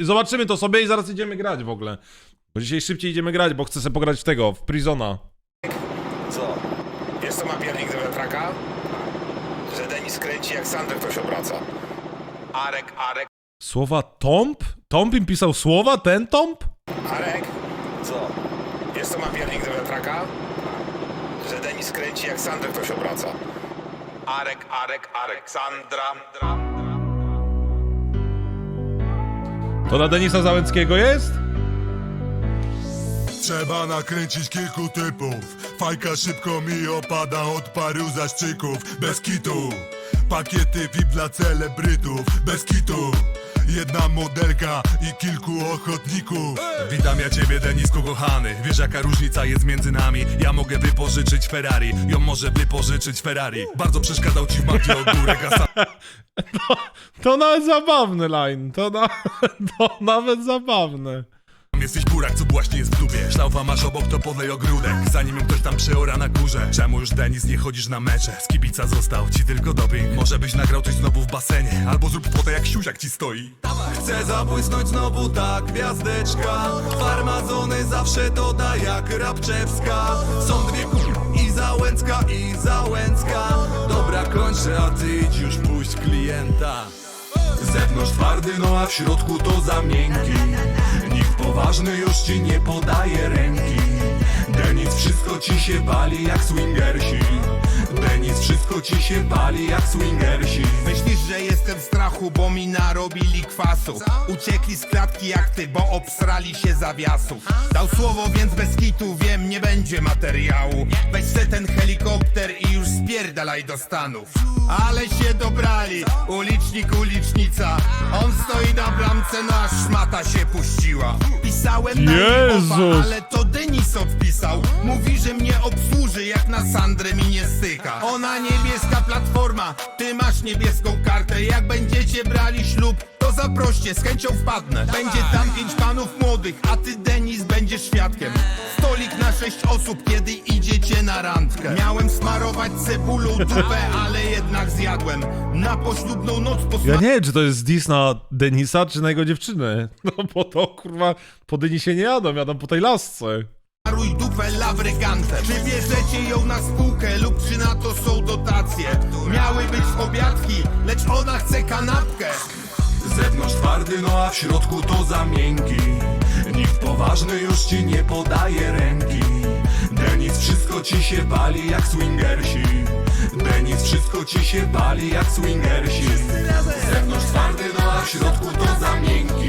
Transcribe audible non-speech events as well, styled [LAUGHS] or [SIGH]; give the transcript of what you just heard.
zobaczymy to sobie i zaraz idziemy grać w ogóle. Bo dzisiaj szybciej idziemy grać, bo chcę sobie pograć w tego, w Prisona. Co? Wiesz co ma piernik do wiatraka? Że Denis kręci jak Sandrę ktoś obraca. Arek, Arek. Słowa Tomp? Tomp im pisał słowa? Ten Tomp? Arek? Co? Wiesz co ma piernik do wiatraka? Że Denis kręci jak Sandrę ktoś obraca. Arek, Arek, Arek, Sandra. To dla Denisa Załęckiego jest? Trzeba nakręcić kilku typów. Fajka szybko mi opada od paru zaszczyków Bez kitu. Pakiety VIP dla celebrytów. Bez kitu Jedna modelka i kilku ochotników. Witam ja ciebie Denisku kochany. Wiesz jaka różnica jest między nami? Ja mogę wypożyczyć Ferrari Ją może wypożyczyć Ferrari. Bardzo przeszkadzał ci w macie [LAUGHS] ogórek A sam To nawet zabawny line. To, na, [LAUGHS] to nawet zabawne. Jesteś burak co właśnie jest w dupie. Szlaufa masz obok to podlej ogródek Zanim ktoś tam przeora na górze. Czemu już Denis nie chodzisz na mecze? Z kibica został ci tylko doping. Może byś nagrał coś znowu w basenie Albo zrób fotę jak siusiak ci stoi. Chcę zabłysnąć znowu ta gwiazdeczka. Farmazony zawsze doda jak Rabczewska Są dwie kur... i Załęcka i Załęcka. Dobra kończę, a ty idź już puść klienta. Zewnątrz twardy, no a w środku to za miękki poważny już ci nie podaje ręki. Denis wszystko ci się bali jak swingersi. Denis wszystko ci się bali jak swingersi. Myślisz, że jestem w strachu, bo mi narobili kwasu. Uciekli z klatki jak ty, bo obsrali się zawiasów Dał słowo, więc bez kitu wiem, nie będzie materiału. Weź se ten helikopter i już spierdalaj do Stanów. Ale się dobrali, ulicznik, ulicznica. On stoi na bramce, no aż szmata się puściła. Pisałem na Jezus! Jehowa, ale to Denis odpisał. Mówi, że mnie obsłuży, jak na Sandrę mi nie styka. Ona niebieska platforma, ty masz niebieską kartę. Jak będziecie brali ślub, to zaproście, z chęcią wpadnę. Będzie tam pięć panów młodych, a ty Denis będziesz świadkiem. Stolik na sześć osób, kiedy idziecie na randkę. Miałem smarować cebulą dupę, ale jednak zjadłem Na poślubną noc Ja nie wiem, czy to jest dis na Denisa, czy na jego dziewczynę. [LAUGHS] No bo to kurwa po Denisie nie jadą, jadą po tej lasce. Smaruj dupę labrygantem Czy bierzecie ją na spółkę lub czy na to są dotacje? Miały być obiadki, lecz ona chce kanapkę. Zewnątrz twardy, no a w środku to za miękki Nikt poważny już ci nie podaje ręki. Denis wszystko ci się bali jak swingersi. Denis ci się bali jak swingersi. Z zewnątrz twardy, no a w środku to za miękki